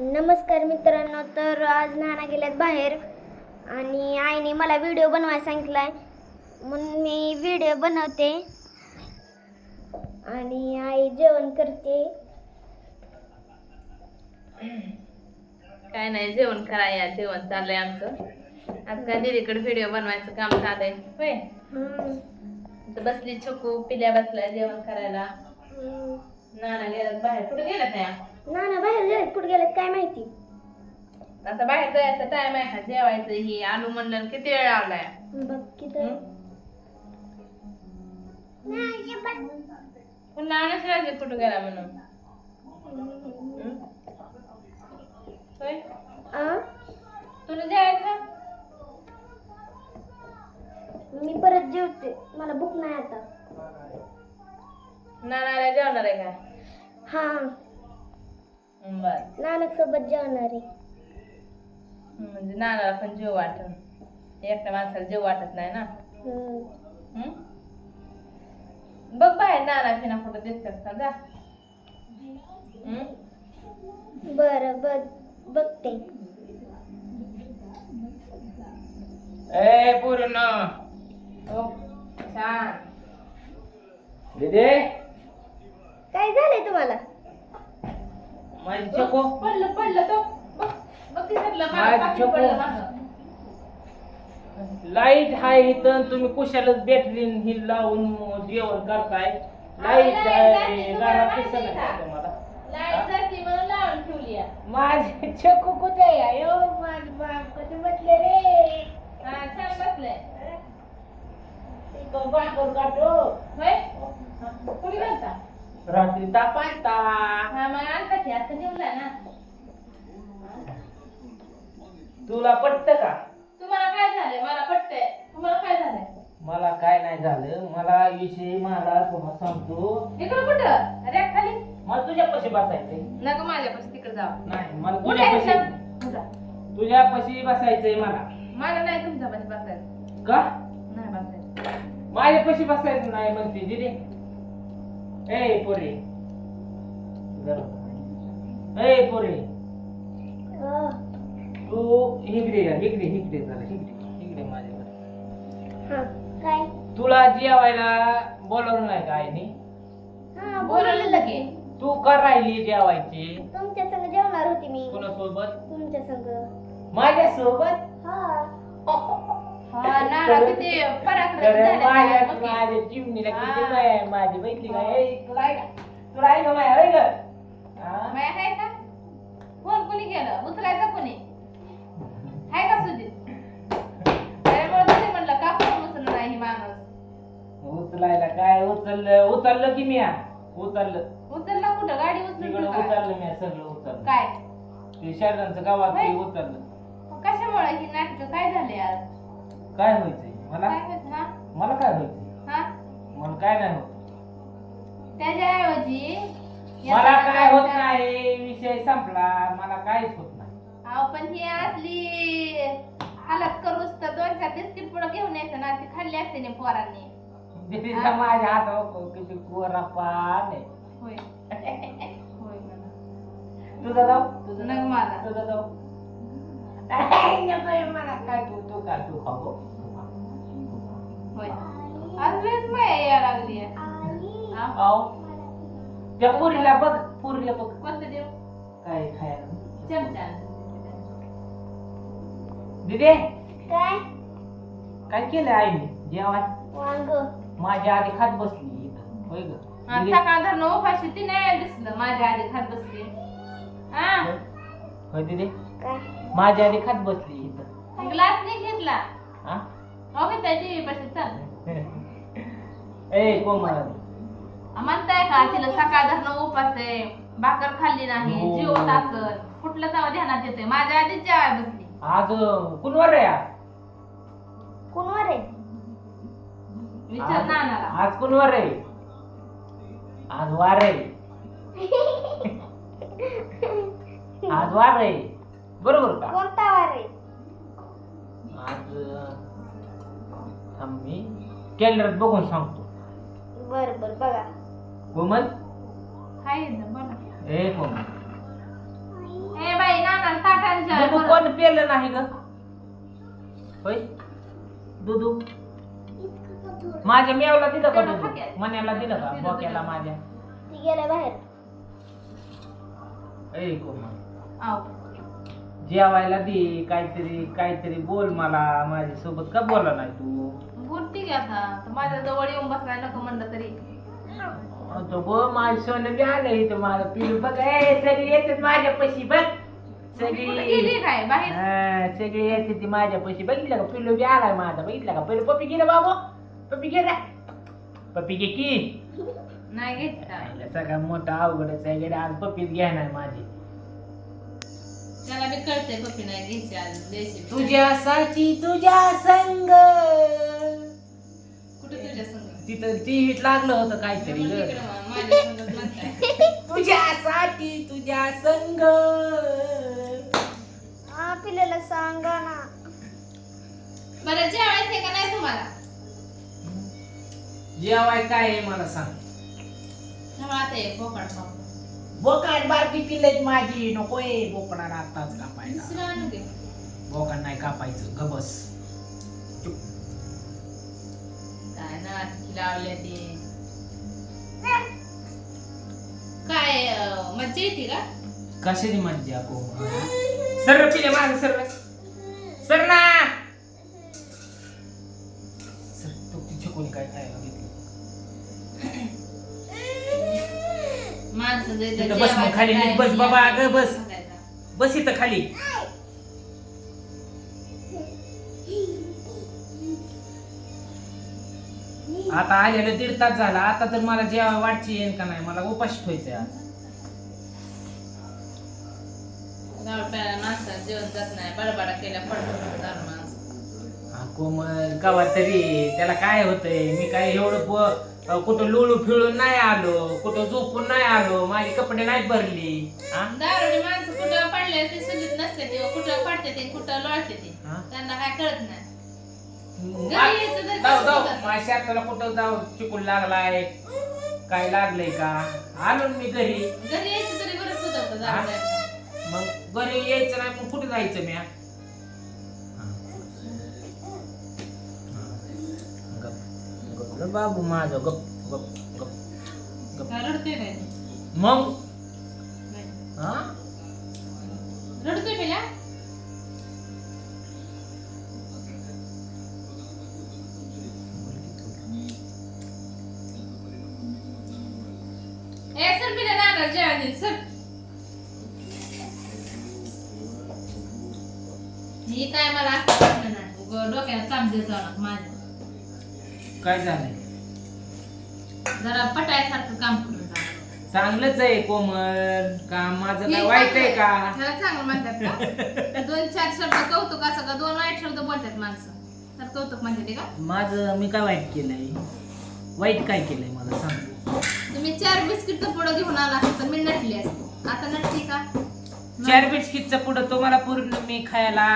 नमस्कार मित्रांनो तर आज नाना गेल्यात बाहेर आणि आईने मला व्हिडिओ बनवायला सांगितलाय. म्हणून मी व्हिडिओ बनवते आणि आई जेवण करते. काय नाही जेवण करा या. जेवण चाललंय आमचं. आज काय दीदीकडे व्हिडिओ बनवायचं काम चाललंय. होय? बसली छोकू पिल्या बसल्या जेवण करायला. नाना गेल्यात बाहेर. कुठे गेल्यात त्या? नाना बाहेर गेलेत कुठे गेलेत काय माहिती? आता बाहेर जायचा टाइम आहे का? जेवायचं ही आलू म्हणलं किती वेळ लावलाय बघ की तर. पुन्हा आणच कुठं गेला म्हणून? हं? होय? तुला जेवायचं? मी परत जेवते. मला भूक नाही आता. नानाला जेवणार आहे का? हा. बर नाना सोबत जेवणार आहे. म्हणजे नानाला पण जीव वाटत एकट्या माणसाला जीव वाटत नाही ना. हम्म. हं? बघ बाहेर नाना फिना कुठं दिसतात का जा. हं? बरं बघ बघते. ए पूर्ण. हो छान. दिदे? काय झालंय तुम्हाला? माझी चको पडलं पडलं तो. बघ बघ ते सगळं. माझी मागं पाकीट चप्पल. पडलं मागं. लाइट आहे इथं तुम्ही कुशालच बॅटरी ही लावून जेवण करताय. लाइट लाइट आहे जाते, तुम्हाला घरात माहिती दिसत का? नाही तुम्हाला. लाइट जाती म्हणून लावून ठेवली आहे. माझी चको कुठे आहे? माझी बाप बसले रे? हा छान बसलंय इथं बाकर काढतो. होय? कुणी घालता रात्री तापायता हा मग आणता की आता जेवला ना तुला पटत का तुम्हाला काय झालंय मला पटतंय तुम्हाला काय झालंय मला काय नाही झालं मला विषय मला तुम्हाला सांगतो इकडं कुठं रॅक खाली मला तुझ्यापाशी बसायचंय नको माझ्यापाशी तिकडे जावं नाही मला उठायचं. तुझ्यापाशी उठा. तुझ्यापाशी बसायचंय मला मला नाही तुमच्यापाशी बसायचं का नाही बसायचं माझ्यापाशी बसायचं नाही म्हणते दिदी ए पोरे ए पोरे तू इकडे या इकडे इकडे जरा इकडे इकडे माझ्याकडे. हा काय? तुला जेवायला बोलवलं नाही का आईने? हा बोलवलं बोलवलं लगे तू का राहिली जेवायची? तुमच्या संग जेवणार होती मी. कुणासोबत? तुमच्या संग. माझ्या सोबत हा. नाना किती पराक्रमी झाले माझ्या की. माझ्या चिमणीला किती हा. माया आहे, माझी माहिती का ए, तुला आहे का तुला आहे का माया होय ग हा? माया आहे का? फोन कोणी केलं उचलायचा कोणी? आहे का सुजित त्यामुळे म्हणलं का फोन उचलला नाही माणूस? उचलायला काय? उचललं उचललं की मी? उचललं. उचलला कुठं? गाडी तिकडं उचलून काय उचललं मी सगळं उचललं. काय? ते शहरांचं गावात ते होय. उचललं. कशामुळे ही नाटक? काय झाले आज? काय व्हायचंय? मला? काय होत हा मला काय व्हायचंय? हा? मला काय नाही होत. त्याच्याऐवजी मला याचा काय होत नाही विषय संपला मला काहीच होत नाही. अहो पण ही असली हालत करूच तर दोन चार बिस्किट पुढे घेऊन यायचं ना ती खाल्ली असते ना पोरांनी. दिदीचा माझ्या हातावर किती कोरा पान आहे. होय. होय म्हणा. तुझं जाऊ तुझं जाऊ. मला. तुझं जाऊ मला काय तू तू काय तू खाऊ होय आज लयच माया यायला लागली हा आओ त्या पुरीला बघ पुरीला बघ कोणतं देऊ काय खायला चमचा. दिदे काय? काय केलं आईने? जेवण वांग. माझ्या आधी खात बसली इथं. होय ग. दिदी, सकाळ धरणं उपाशी ती नाही दिसलं. माझ्या आधी खात बसली. हा? होय दिदी. माझ्या आधी खात बसली इथं. ग्लास नाही घेतला? हा? हो टीव्ही पाशी चल. ए कोमल म्हणताय का तिला सकाळ धरणं उपास आहे भाकर खाल्ली नाही हो. जीवत असत कुठलं तेव्हा ध्यानात येते माझ्या आधीच जेवाय बसली. आज कुणवर आहे आज? कोणवर आहे? विचार आज- नानाला. आज कुणवर आहे? आज वार आहे. आज वार आहे. बरोबर का? कोणता वार आहे? आज थांब मी कॅलेंडर बघून सांगतो. बर बर बघा. कोमल? हाय ना बोला. ए कोमल. ए बाई जेवायला दुधू बरं. कोण पेलं नाही ग? होय? दुधू? माझ्या मेवला दिलं का तेवढं दुधू? खाक्यात. मण्याला दिलं का? दिलं, बोक्याला दिलं. माझ्या? ती गेल्या बाहेर. ए कोमल. आव. जेवायला दे काहीतरी काहीतरी बोल मला माझ्यासोबत का बोला नाही तू? बोलती की आता. तर माझ्या जवळ येऊन बसलाय नको म्हणलं तरी. तो गो माझं सोनं बी आलं इथं माझं पिलू बघ. ए, सगळी येतात माझ्या पशी बघ. कुठं सगळी गेली काय? बाहेर? हा, सगळी येते ती माझ्या पशी. बघितलं का? पिल्लू बी आलाय माझा. बघितलं का? पहिलं पप्पी गेलं बाबू. पप्पी घे रे. पप्पी घे की. नाही घ्यायची सगळा मोठा अवघडच आहे गड्या, आज पप्पीच घेणार माझी. त्याला बी कळतंय पप्पी नाही घ्यायची आज तुझ्यासाठी तुझ्या संग. कुठे तुझ्या संग? तिथं टीव्हीत लागलं होतं काहीतरी मग ग. इकडं मा- माझ्या संगच म्हणताय. तुझ्यासाठी तुझ्या संग. हा पिलेला सांगा ना. बरं जेवायचंय का नाही तुम्हाला? जेवाय काय आहे मला सांग. तेव्हा आता ये बोकड खाऊ. बोकाड बारकी पिल्लच माझी. नकोय बोकडाला आताच कापायला. दुसरं आणू दे. बोकाड नाही कापायचं. गबस काय नाटकी लावले ते. काय अं, मज्जा येते का? कशाची मज्जा को सर पिले माझं सर. सर ना! सर तो तिच्या कोणी काय खायला घेतलं? बस मग खाली नीट बस बाबा, अगं बस. बस इथं खाली. आता आलेलं दीड तास झाला. आता तर मला जेव्हा वाटची येईल का नाही? मला उपाशी ठेवायचंय आज. गावठाणा माणसाला जेवण जात नाही. बडबडा केल्या पडतात माणसं. हा, कोमल गावात तरी त्याला काय होतंय? मी काय एवढं प- कुठं लुळू फिळून नाही आलो कुठं झोपून नाही आलो माझी कपडे नाहीत भरली हा? दारुडी माणसं कुठं पडले ते सुलीत नसते ते कुठं पडते ते कुठं लोळते ते हा? त्यांना काय कळत नाही मग घरी यायचं तर जाऊ कसं जाऊ होतं? माझ्या शेताला कुठं जाऊ चिकून लागलाय काय लागलंय का आलो ना मी घरी घरी यायचं तरी बरंच होत होतं? दारुड्याचं. मग घरी यायचं नाही मग कुठे जायचं मी बाबू माझं गप गप गप गप काय रडतोय काय? तू? मग. हा? रडतोय पेल्या ए सर पिल्या नाणार जेवण देईल सर. ही काय मला उगं डोक्याला ताप देत माझ्या. काय झालंय? जरा पटायसारखं काम करून. चांगलंच आहे कोमल. काम माझं काय वाईट आहे का? चांगलं म्हणतात का? दोन चार शब्द कौतुक असं का? दोन वाईट शब्द बोलतात माणसं. तर कौतुक म्हणते ते का? माझं मी काय वाईट केलंय? वाईट काय केलंय मला सांग. तुम्ही चार बिस्किटचं पुढं घेऊन आला असता तर मी नटली असते. आता नटली का? चार बिस्किटचं पुढं तुम्हाला पूर्ण मी खायला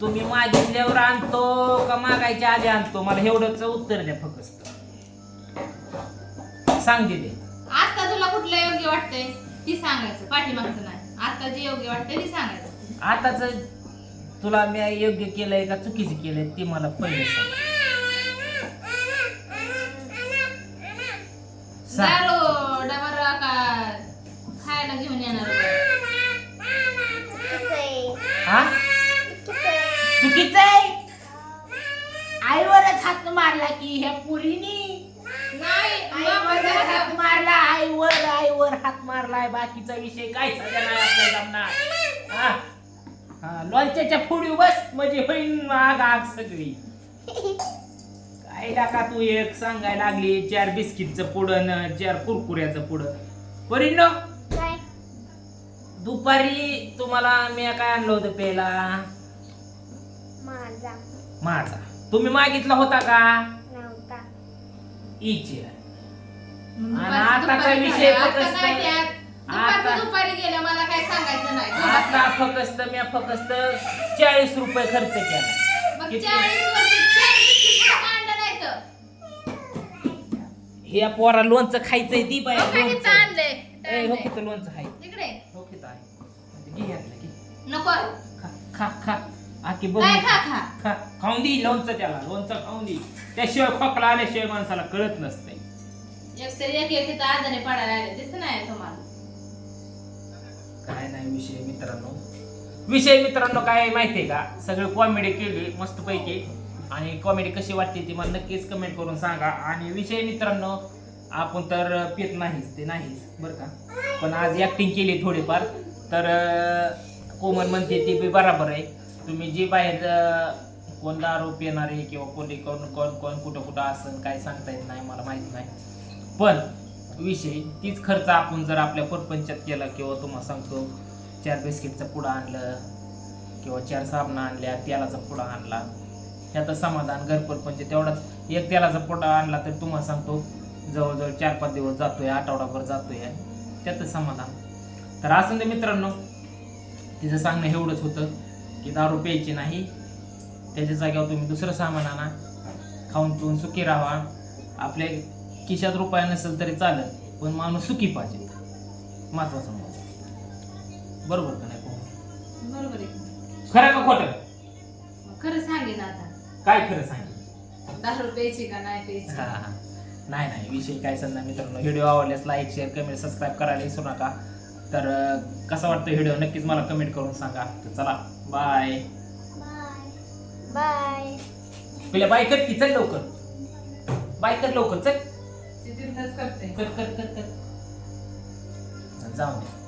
तुम्ही मागितल्यावर आणतो का मागायच्या आधी आणतो? मला एवढंच उत्तर द्या फक्त. सांग दिले आता तुला कुठलं योग्य वाटतंय? ती सांगायचं पाठीमागचं नाही. आता जे योग्य वाटतंय ती सांगायचं. आताच तुला मी योग्य केलंय का चुकीचं केलंय ते मला पहिले सांग. सांग. दारू मारला की ह्या पुरीनी? हात मारला आईवर आईवर हात मारलाय. बाकीचा विषय काय सध्या नाही आपल्या जमणार. हा? हा, लोणच्याच्या फोडी बस म्हणजे होईन आग आग सगळी. काय का तू एक सांगायला लागली? चार बिस्किटचं पुडं न चार कुरकुऱ्याचं पुडं परिण काय? दुपारी तुम्हाला मी काय आणलं होतं प्यायला? माझा. माझा. तुम्ही मागितला होता का नव्हता आताचा विषय. फक्त आता नाही त्यात. दुपारचं आता- दुपारी गेलं मला काय सांगायचं नाही आता फक्त मी फक्त चाळीस रुपये खर्च केला मग किती? चाळीस नाही तर. हे पोरा लोणचं खायचंय ती काय लोणचं. आणलंय? ए, हो. किती लोणचं आहे इकडे हो किती आहे घे यातलं, घे. नको खा खा खा आकी बघ. काय खा खा? खा. खाऊन दे लोणचं त्याला लोणचं खाऊन दे. त्याशिवाय खोकला आल्याशिवाय माणसाला कळत नसते एक तरी एक एक आजारी पडायला आले दिसत नाही तुम्हाला. काय नाही विषय मित्रांनो. विषय मित्रांनो काय आहे माहितीये का? सगळी कॉमेडी केली मस्त पैकी. आणि कॉमेडी कशी वाटते ती मला नक्कीच कमेंट करून सांगा. आणि विषय मित्रांनो आपण तर पित नाहीच ते नाहीच बरं का? पण आज ऍक्टिंग केली थोडीफार. तर अं, कोमल म्हणते ती बी बराबर आहे. तुम्ही जी बाहेर कोणता कोण दारू पिणारे किंवा कोणी कोण कोण कोण कुठं कुठं असन काय सांगता येत नाही मला माहीत नाही. पण विषय तीच खर्च आपण जर आपल्या परपंचात केला किंवा तुम्हाला सांगतो चार बिस्किटचा पुडा आणलं किंवा चार साबणं आणल्या तेलाचा पुडा आणला ह्याचं समाधान घर परपंच तेवढाच. एक तेलाचा पुडा आणला तर तुम्हाला सांगतो जवळजवळ चार पाच दिवस जातोय आठवडाभर जातोय. त्याचं समाधान. तर असं ते मित्रांनो तिचं सांगणं एवढंच होतं. की दारू प्यायची नाही. त्याच्या जागेवर तुम्ही दुसरं सामान आणा. खाऊन पिऊन सुखी राहा. आपल्या खिशात रुपया नसेल तरी चालेल पण माणूस सुखी पाहिजे. महत्वाचं मुद्दा बरोबर का नाही पोहं? बरोबर आहे. खरं का खोटं? खरं सांगेन आता. काय खरं सांगितलं दारू प्यायची का नाही प्यायची? हा, हा. नाही नाही. विषय काय सांगणार मित्रांनो व्हिडिओ आवडल्यास लाईक शेअर कमेंट सबस्क्राईब करायला विसरू नका. तर कसा वाटतं व्हिडिओ? नक्कीच मला कमेंट करून सांगा. तर चला बाय बाय बाय पहिल्या बाय कर की चल लवकर. बाय कर लवकर चल. करते. कर कर कर कर. चल, जाऊ दे.